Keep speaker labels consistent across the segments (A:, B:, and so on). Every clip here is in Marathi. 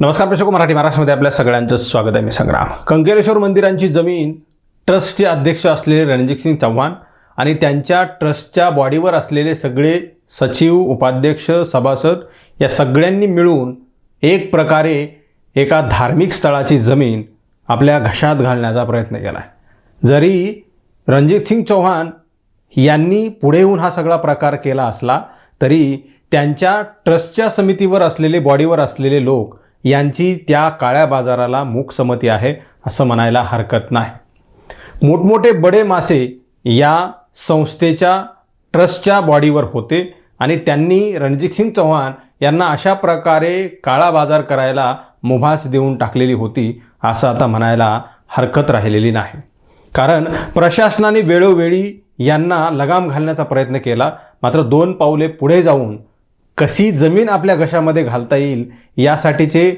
A: नमस्कार प्रेक्षक मराठी महाराष्ट्रामध्ये आपल्या सगळ्यांचं स्वागत आहे. मी संग्राम. कंकेलेश्वर मंदिरांची जमीन ट्रस्टचे अध्यक्ष असलेले रणजित सिंग चव्हाण आणि त्यांच्या ट्रस्टच्या बॉडीवर असलेले सगळे सचिव उपाध्यक्ष सभासद या सगळ्यांनी मिळून एक प्रकारे एका धार्मिक स्थळाची जमीन आपल्या घशात घालण्याचा प्रयत्न केला आहे जरी रणजित सिंग चौहान यांनी पुढे येऊन हा सगळा प्रकार केला असला तरी त्यांच्या ट्रस्टच्या समितीवर असलेले बॉडीवर असलेले लोक यांची त्या काळ्या बाजाराला मूकसमती आहे असं म्हणायला हरकत नाही. मोठमोठे बडे मासे या संस्थेच्या ट्रस्टच्या बॉडीवर होते आणि त्यांनी रणजित सिंग चौहान यांना अशा प्रकारे काळा बाजार करायला मुभास देऊन टाकलेली होती असं आता म्हणायला हरकत राहिलेली नाही. कारण प्रशासनाने वेळोवेळी यांना लगाम घालण्याचा प्रयत्न केला. मात्र दोन पावले पुढे जाऊन कशी जमीन आपल्या घशामध्ये घालता येईल यासाठीचे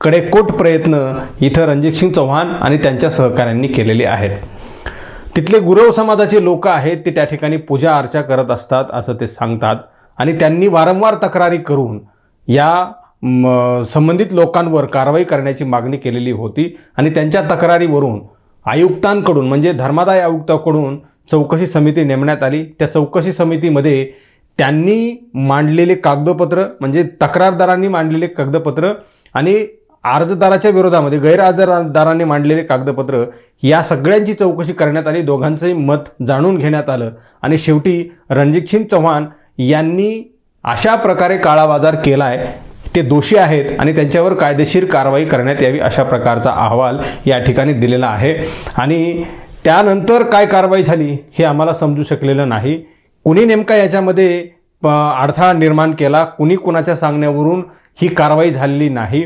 A: कडेकोट प्रयत्न इथं रणजित सिंग चौहान आणि त्यांच्या सहकाऱ्यांनी केलेले आहेत. तिथले गुरव समाजाचे लोक आहेत ते त्या ठिकाणी पूजा अर्चा करत असतात असं ते सांगतात आणि त्यांनी वारंवार तक्रारी करून या म, संबंधित लोकांवर कारवाई करण्याची मागणी केलेली होती आणि त्यांच्या तक्रारीवरून आयुक्तांकडून म्हणजे धर्मादाय आयुक्ताकडून चौकशी समिती नेमण्यात आली. त्या चौकशी समितीमध्ये त्यांनी मांडलेले कागदपत्र म्हणजे तक्रारदारांनी मांडलेले कागदपत्र आणि अर्जदाराच्या विरोधामध्ये गैरहजरदारांनी मांडलेले कागदपत्र या सगळ्यांची चौकशी करण्यात आली. दोघांचंही मत जाणून घेण्यात आलं. आणि शेवटी रणजितसिंग चव्हाण यांनी अशा प्रकारे काळा बाजार केला आहे ते दोषी आहेत आणि त्यांच्यावर कायदेशीर कारवाई करण्यात यावी अशा प्रकारचा अहवाल या ठिकाणी दिलेला आहे. आणि त्यानंतर काय कारवाई झाली हे आम्हाला समजू शकलेलं नाही. कुणी नेमका याच्यामध्ये अडथळा निर्माण केला कुणी कुणाच्या सांगण्यावरून ही कारवाई झालेली नाही.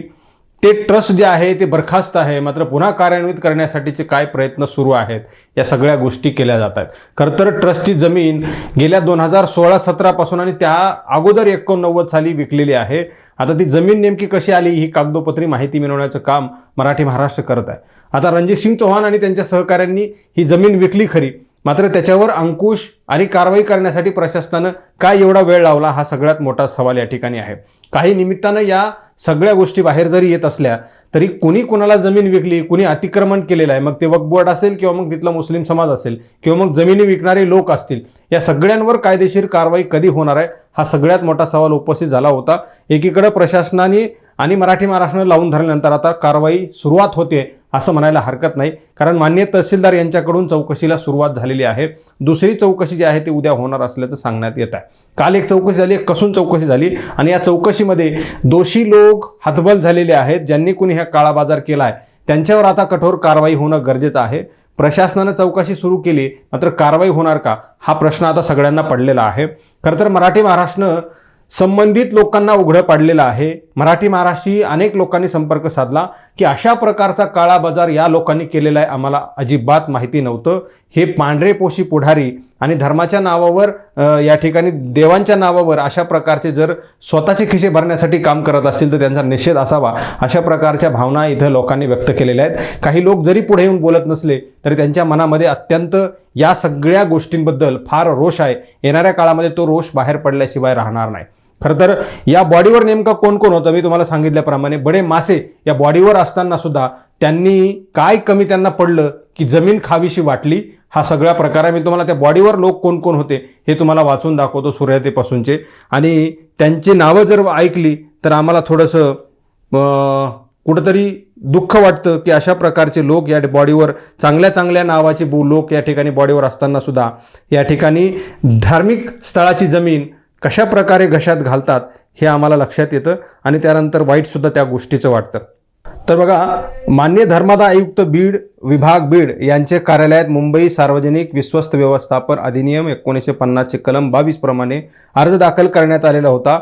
A: ते ट्रस्ट जे आहे ते बरखास्त आहे. मात्र पुन्हा कार्यान्वित करण्यासाठीचे काय प्रयत्न सुरू आहेत या सगळ्या गोष्टी केल्या जात आहेत. खरं तर ट्रस्टची जमीन गेल्या दोन हजार सोळा सतरापासून आणि त्या अगोदर एकोणनव्वद साली विकलेली आहे. आता ती जमीन नेमकी कशी आली ही कागदोपत्री माहिती मिळवण्याचं काम मराठी महाराष्ट्र करत आहे. आता रणजित सिंग चौहान आणि त्यांच्या सहकाऱ्यांनी ही जमीन विकली खरी. मात्र त्याच्यावर अंकुश आणि कारवाई करण्यासाठी प्रशासनानं काय एवढा वेळ लावला हा सगळ्यात मोठा सवाल या ठिकाणी आहे. काही निमित्तानं या सगळ्या गोष्टी बाहेर जरी येत असल्या तरी कुणी कुणाला जमीन विकली कुणी अतिक्रमण केलेलं आहे मग ते वक्फ बोर्ड असेल किंवा मग तिथला मुस्लिम समाज असेल किंवा मग जमिनी विकणारे लोक असतील या सगळ्यांवर कायदेशीर कारवाई कधी होणार आहे हा सगळ्यात मोठा सवाल उपस्थित झाला होता. एकीकडं प्रशासनाने आणि मराठी महाराष्ट्रानं लावून धरल्यानंतर आता कारवाई सुरुवात होते असं म्हणायला हरकत नाही. कारण मान्य तहसीलदार यांच्याकडून चौकशीला सुरुवात झालेली आहे. दुसरी चौकशी जी आहे ती उद्या होणार असल्याचं सांगण्यात येत आहे. काल एक चौकशी झाली एक कसून चौकशी झाली आणि या चौकशीमध्ये दोषी लोक हतबल झालेले आहेत. ज्यांनी कुणी हा काळा बाजार केला आहे त्यांच्यावर आता कठोर कारवाई होणं गरजेचं आहे. प्रशासनानं चौकशी सुरू केली मात्र कारवाई होणार का? हा प्रश्न आता सगळ्यांना पडलेला आहे. खरं तर मराठी महाराष्ट्र संबंधित लोकांना उघडं पाडलेलं आहे. मराठी महाराष्ट्री अनेक लोकांनी संपर्क साधला की अशा प्रकारचा काळा बाजार या लोकांनी केलेला आहे. आम्हाला अजिबात माहिती नव्हतं. हे पांढरेपोशी पुढारी आणि धर्माच्या नावावर या ठिकाणी देवांच्या नावावर अशा प्रकारचे जर स्वतःचे खिसे भरण्यासाठी काम करत असतील तर त्यांचा निषेध असावा अशा प्रकारच्या भावना इथं लोकांनी व्यक्त केलेल्या आहेत. काही लोक जरी पुढे येऊन बोलत नसले तरी त्यांच्या मनामध्ये अत्यंत या सगळ्या गोष्टींबद्दल फार रोष आहे. येणाऱ्या काळामध्ये तो रोष बाहेर पडल्याशिवाय राहणार नाही. खरं तर या बॉडीवर नेमका कोण कोण होतं? मी तुम्हाला सांगितल्याप्रमाणे बडे मासे या बॉडीवर असताना सुद्धा त्यांनी काय कमी त्यांना पडलं की जमीन खावीशी वाटली? हा सगळा प्रकार आहे. मी तुम्हाला त्या बॉडीवर लोक कोण कोण होते हे तुम्हाला वाचून दाखवतो सूर्यातेपासूनचे आणि त्यांची नावं जर ऐकली तर आम्हाला थोडंसं कुठंतरी दुःख वाटतं की अशा प्रकारचे लोक या बॉडीवर चांगल्या चांगल्या नावाचे लोक या ठिकाणी बॉडीवर असताना सुद्धा या ठिकाणी धार्मिक स्थळाची जमीन कशा प्रकारे घशात घालतात हे आम्हाला लक्षात येतं आणि त्यानंतर वाईटसुद्धा त्या गोष्टीचं वाटतं. तर बघा मान्य धर्मादा आयुक्त बीड विभाग बीड यांचे कार्यालयात मुंबई सार्वजनिक विश्वस्त व्यवस्थापन अधिनियम एकोणीसशे पन्नासचे कलम बावीस प्रमाणे अर्ज दाखल करण्यात आलेला होता.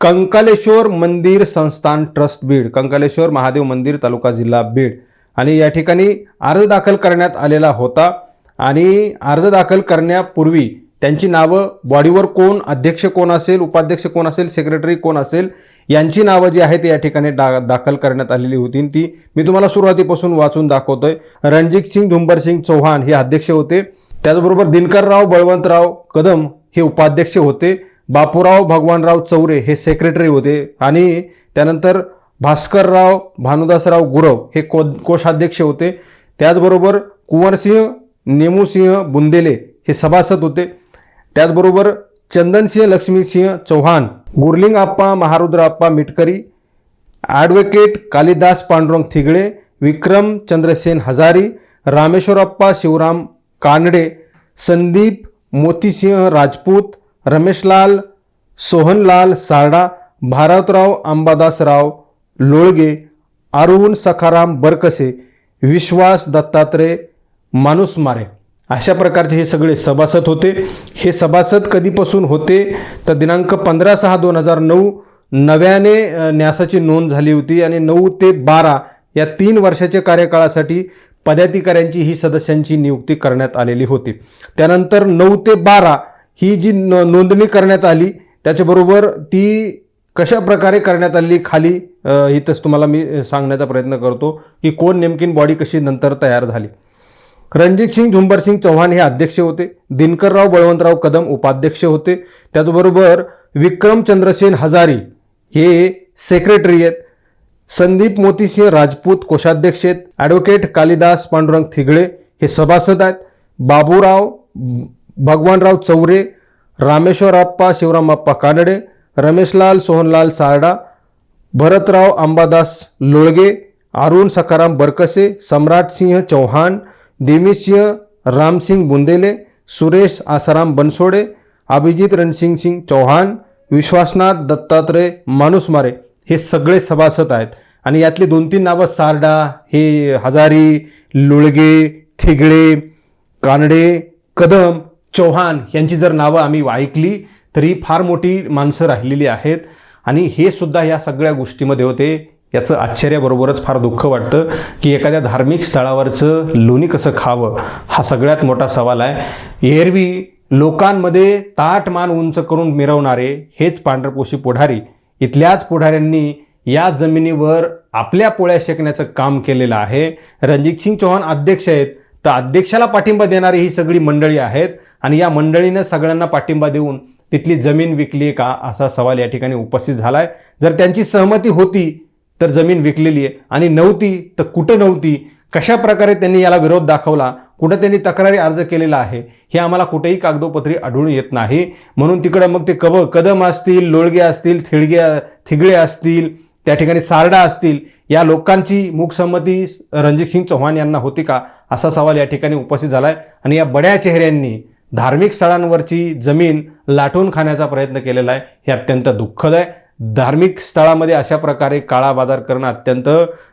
A: कंकालेश्वर मंदिर संस्थान ट्रस्ट बीड कंकालेश्वर महादेव मंदिर तालुका जिल्हा बीड आणि या ठिकाणी अर्ज दाखल करण्यात आलेला होता. आणि अर्ज दाखल करण्यापूर्वी त्यांची नावं बॉडीवर कोण अध्यक्ष कोण असेल उपाध्यक्ष कोण असेल सेक्रेटरी कोण असेल यांची नावं जी आहेत या ठिकाणी डा दाखल करण्यात आलेली होती. ती मी तुम्हाला सुरुवातीपासून वाचून दाखवतोय. रणजित सिंग झुंबर सिंग चौहान हे अध्यक्ष होते. त्याचबरोबर दिनकरराव बळवंतराव कदम हे उपाध्यक्ष होते. बापूराव भगवानराव चौरे हे सेक्रेटरी होते. आणि त्यानंतर भास्करराव भानुदासराव गुरव हे को कोषाध्यक्ष होते. त्याचबरोबर कुंवरसिंह नेमूसिंह बुंदेले हे सभासद होते. त्याचबरोबर चंदनसिंह लक्ष्मीसिंह चौहान गुरलिंग आप्पा महारुद्र मिटकरी ॲडव्होकेट कालिदास पांडुरंग थिगळे विक्रम चंद्रसेन हजारी रामेश्वरप्पा शिवराम कानडे संदीप मोतीसिंह राजपूत रमेशलाल सोहनलाल सारडा भारतराव अंबादासराव लोळगे अरुण सखाराम बरकसे विश्वास दत्तात्रय मानुसमारे अशा प्रकारचे हे सगळे सभासद होते. हे सभासद कधीपासून होते? तर दिनांक पंधरा सहा दोन हजार नऊ नव्याने न्यासाची नोंद झाली होती आणि नऊ ते बारा या तीन वर्षाच्या कार्यकाळासाठी पदाधिकाऱ्यांची ही सदस्यांची नियुक्ती करण्यात आलेली होती. त्यानंतर नऊ ते बारा ही जी नोंदणी करण्यात आली त्याच्याबरोबर ती कशा प्रकारे करण्यात आली खाली इथंच तुम्हाला मी सांगण्याचा प्रयत्न करतो की कोण नेमकीन बॉडी कशी नंतर तयार झाली. रणजित सिंग झुंबर सिंग चौहान हे अध्यक्ष होते. दिनकरराव बळवंतराव कदम उपाध्यक्ष होते. त्याचबरोबर विक्रम चंद्रसेन हजारी हे सेक्रेटरी आहेत. संदीप मोतीसिंह राजपूत कोषाध्यक्ष आहेत. ॲडव्होकेट कालिदास पांडुरंग थिगळे हे सभासद आहेत. बाबूराव भगवानराव चौरे रामेश्वरप्पा शिवरामप्पा कानडे रमेशलाल सोहनलाल सारडा भरतराव अंबादास लोळगे अरुण सखाराम बरकसे सम्राटसिंह चौहान देवीसिंह रामसिंग बुंदेले सुरेश आसाराम बनसोडे अभिजित रणसिंग सिंग चौहान विश्वासनाथ दत्तात्रय मानुसमारे हे सगळे सभासद आहेत. आणि यातली दोन तीन नावं सारडा हे हजारी लुळगे थिगळे कानडे कदम चौहान यांची जर नावं आम्ही ऐकली तरी फार मोठी माणसं राहिलेली आहेत. आणि हे सुद्धा या सगळ्या गोष्टीमध्ये होते. याचं आश्चर्याबरोबरच फार दुःख वाटतं की एखाद्या धार्मिक स्थळावरचं लोणी कसं खावं हा सगळ्यात मोठा सवाल आहे. एरवी लोकांमध्ये ताट मान उंच करून मिरवणारे हेच पांढरपोशी पुढारी इथल्याच पुढाऱ्यांनी या जमिनीवर आपल्या पोळ्या शेकण्याचं काम केलेलं आहे. रणजित सिंग चौहान अध्यक्ष आहेत तर अध्यक्षाला पाठिंबा देणारी ही सगळी मंडळी आहेत आणि या मंडळीनं सगळ्यांना पाठिंबा देऊन तिथली जमीन विकली का असा सवाल या ठिकाणी उपस्थित झाला आहे जर त्यांची सहमती होती तर जमीन विकलेली आहे. आणि नव्हती तर कुठं नव्हती? कशा प्रकारे त्यांनी याला विरोध दाखवला? कुठं त्यांनी तक्रारी अर्ज केलेला आहे? हे आम्हाला कुठेही कागदोपत्री आढळून येत नाही. म्हणून तिकडं मग ते कब कदम असतील लोळगे असतील थिळगे थिगळे असतील त्या ठिकाणी सारडा असतील या लोकांची मुखसंमती रणजित सिंग चौहान यांना होती का? असा सवाल या ठिकाणी उपस्थित झाला आहे आणि या बड्या चेहऱ्यांनी धार्मिक स्थळांवरची जमीन लाटून खाण्याचा प्रयत्न केलेला आहे. हे अत्यंत दुःखद आहे. धार्मिक स्थळामध्ये अशा प्रकारे काळा बाजार करणं अत्यंत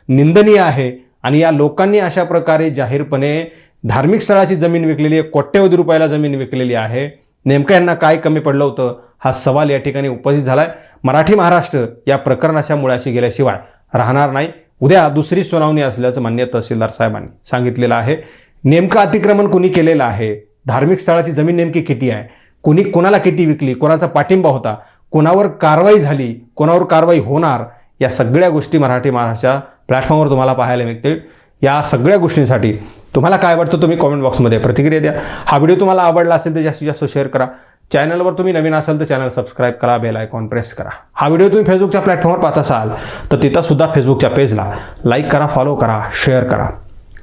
A: निंदनीय आहे. आणि या लोकांनी अशा प्रकारे जाहीरपणे धार्मिक स्थळाची जमीन विकलेली आहे कोट्यवधी रुपयाला जमीन विकलेली आहे. नेमकं यांना काय कमी पडलं होतं? हा सवाल या ठिकाणी उपस्थित झालाय. मराठी महाराष्ट्र या प्रकरणाच्या मुळाशी गेल्याशिवाय राहणार नाही. उद्या दुसरी सुनावणी असल्याचं मान्य तहसीलदार साहेबांनी सांगितलेलं आहे. नेमकं अतिक्रमण कुणी केलेलं आहे? धार्मिक स्थळाची जमीन नेमकी किती आहे? कुणी कोणाला किती विकली? कोणाचा पाठिंबा होता? कोणावर कारवाई झाली कोणावर कारवाई होणार या सगळ्या गोष्टी मराठी महाराष्ट्राच्या प्लॅटफॉर्मवर तुम्हाला पाहायला मिळतील. या सगळ्या गोष्टींसाठी तुम्हाला काय वाटतं तुम्ही कॉमेंट बॉक्समध्ये प्रतिक्रिया द्या. हा व्हिडिओ तुम्हाला आवडला असेल तर जास्तीत जास्त शेअर करा. चॅनलवर तुम्ही नवीन असाल तर चॅनल सबस्क्राईब करा बेल आयकॉन प्रेस करा. हा व्हिडिओ तुम्ही फेसबुकच्या प्लॅटफॉर्मवर पाहत असाल तर तिथं सुद्धा फेसबुकच्या पेजला लाईक करा फॉलो करा शेअर करा.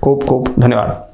A: खूप खूप धन्यवाद.